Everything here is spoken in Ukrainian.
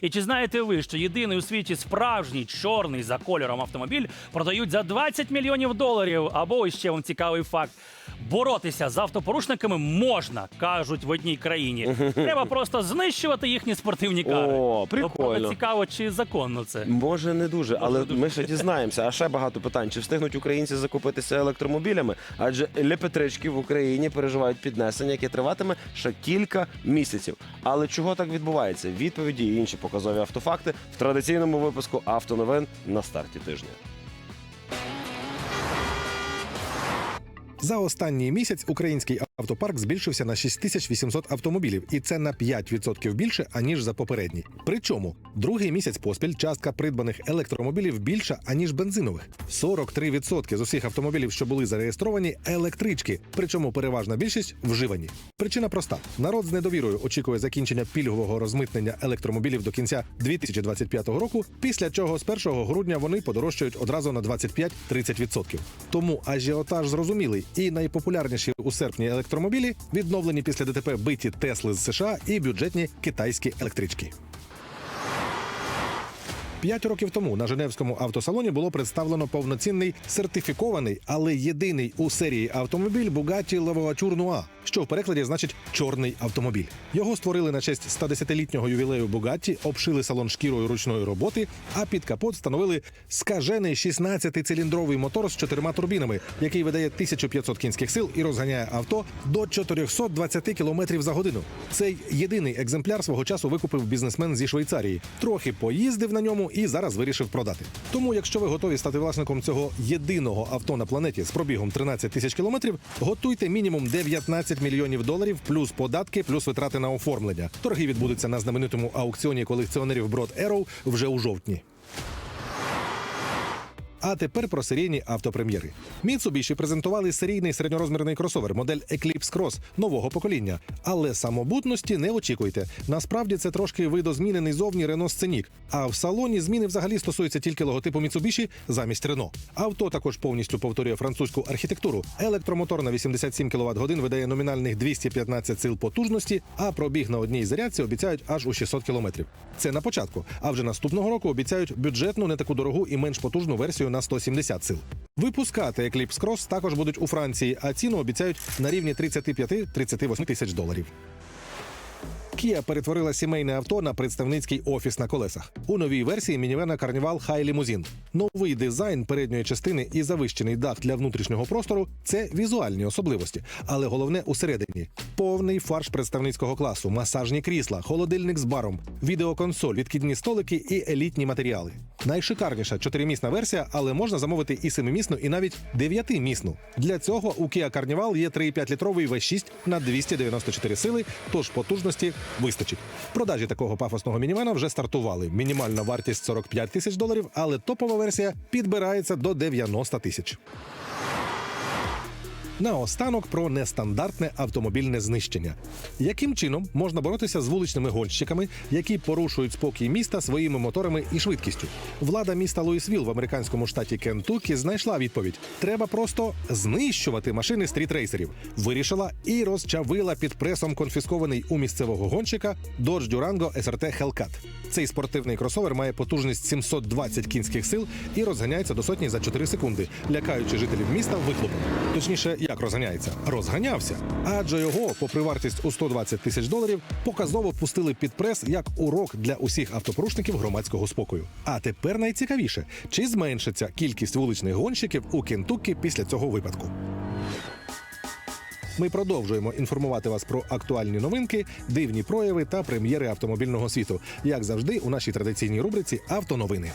І чи знаєте ви, що єдиний у світі справжній чорний за кольором автомобіль продають за 20 мільйонів доларів? Або ще вам цікавий факт. Боротися з автопорушниками можна, кажуть в одній країні. Треба просто знищувати їхні спортивні кари. О, Ну, прикольно. цікаво, чи законно це. Може, не дуже, але не дуже. ми ще дізнаємося. А ще багато питань. Чи встигнуть українці закупитися електромобілями? Адже лепетрички в Україні переживають піднесення, яке триватиме ще кілька місяців. Але чого так відбувається? Відповіді і інші показові автофакти в традиційному випуску автоновин на старті тижня. За останній місяць український автопарк збільшився на 6800 автомобілів, і це на 5% більше аніж за попередній. Причому другий місяць поспіль частка придбаних електромобілів більша аніж бензинових. 43% з усіх автомобілів, що були зареєстровані, електрички. Причому переважна більшість вживані. Причина проста: народ з недовірою очікує закінчення пільгового розмитнення електромобілів до кінця 2025 року. Після чого з 1 грудня вони подорожчають одразу на 25-30%. Тому ажіотаж зрозумілий, і найпопулярніші у серпні електромобілі відновлені після ДТП биті Тесли з США і бюджетні китайські електрички. П'ять років тому на Женевському автосалоні було представлено повноцінний сертифікований, але єдиний у серії автомобіль Levoiture Noir, що в перекладі значить чорний автомобіль. Його створили на честь 110-літнього ювілею Bugatti, обшили салон шкірою ручної роботи, а під капот встановили скажений 16-циліндровий мотор з чотирма турбінами, який видає 1500 кінських сил і розганяє авто до 420 км за годину. Цей єдиний екземпляр свого часу викупив бізнесмен зі Швейцарії. Трохи поїздив на ньому і зараз вирішив продати. Тому, якщо ви готові стати власником цього єдиного авто на планеті з пробігом 13 тисяч кілометрів, готуйте мінімум 19 мільйонів доларів, плюс податки, плюс витрати на оформлення. Торги відбудуться на знаменитому аукціоні колекціонерів Broad Arrow вже у жовтні. А тепер про серійні автопрем'єри. Mitsubishi презентували серійний середньорозмірний кросовер модель Eclipse Cross нового покоління. Але самобутності не очікуйте. Насправді це трошки видозмінений зовні Renault Scenic. А в салоні зміни взагалі стосуються тільки логотипу Mitsubishi замість Renault. Авто також повністю повторює французьку архітектуру. Електромотор на 87 кВт годин видає номінальних 215 сил потужності, а пробіг на одній зарядці обіцяють аж у 600 км. Це на початку. А вже наступного року обіцяють бюджетну, не таку дорогу і менш потужну версію на 170 сил. Випускати Eclipse Cross також будуть у Франції, а ціну обіцяють на рівні 35-38 тисяч доларів. Kia перетворила сімейне авто на представницький офіс на колесах. У новій версії мінівена Carnival High Limousine. Новий дизайн передньої частини і завищений дах для внутрішнього простору це візуальні особливості, але головне усередині повний фарш представницького класу, масажні крісла, холодильник з баром, відеоконсоль, відкидні столики і елітні матеріали. Найшикарніша чотиримісна версія, але можна замовити і семимісну, і навіть дев'ятимісну. Для цього у Kia Carnival є 3,5-літровий V6 на 294 сили, тож потужності вистачить. Продажі такого пафосного мінімена вже стартували. Мінімальна вартість 45 тисяч доларів, але топова версія підбирається до 90 тисяч. Наостанок про нестандартне автомобільне знищення. Яким чином можна боротися з вуличними гонщиками, які порушують спокій міста своїми моторами і швидкістю? Влада міста Луїсвіл в американському штаті Кентукі знайшла відповідь: треба просто знищувати машини стрітрейсерів. Вирішила і розчавила під пресом конфіскований у місцевого гонщика Dodge Durango SRT Hellcat. Цей спортивний кросовер має потужність 720 кінських сил і розганяється до сотні за 4 секунди, лякаючи жителів міста вихлопом. Точніше, як розганяється? Розганявся. Адже його, попри вартість у 120 тисяч доларів, показово пустили під прес як урок для усіх автопорушників громадського спокою. А тепер найцікавіше, чи зменшиться кількість вуличних гонщиків у Кентуккі після цього випадку. Ми продовжуємо інформувати вас про актуальні новинки, дивні прояви та прем'єри автомобільного світу, як завжди, у нашій традиційній рубриці Автоновини.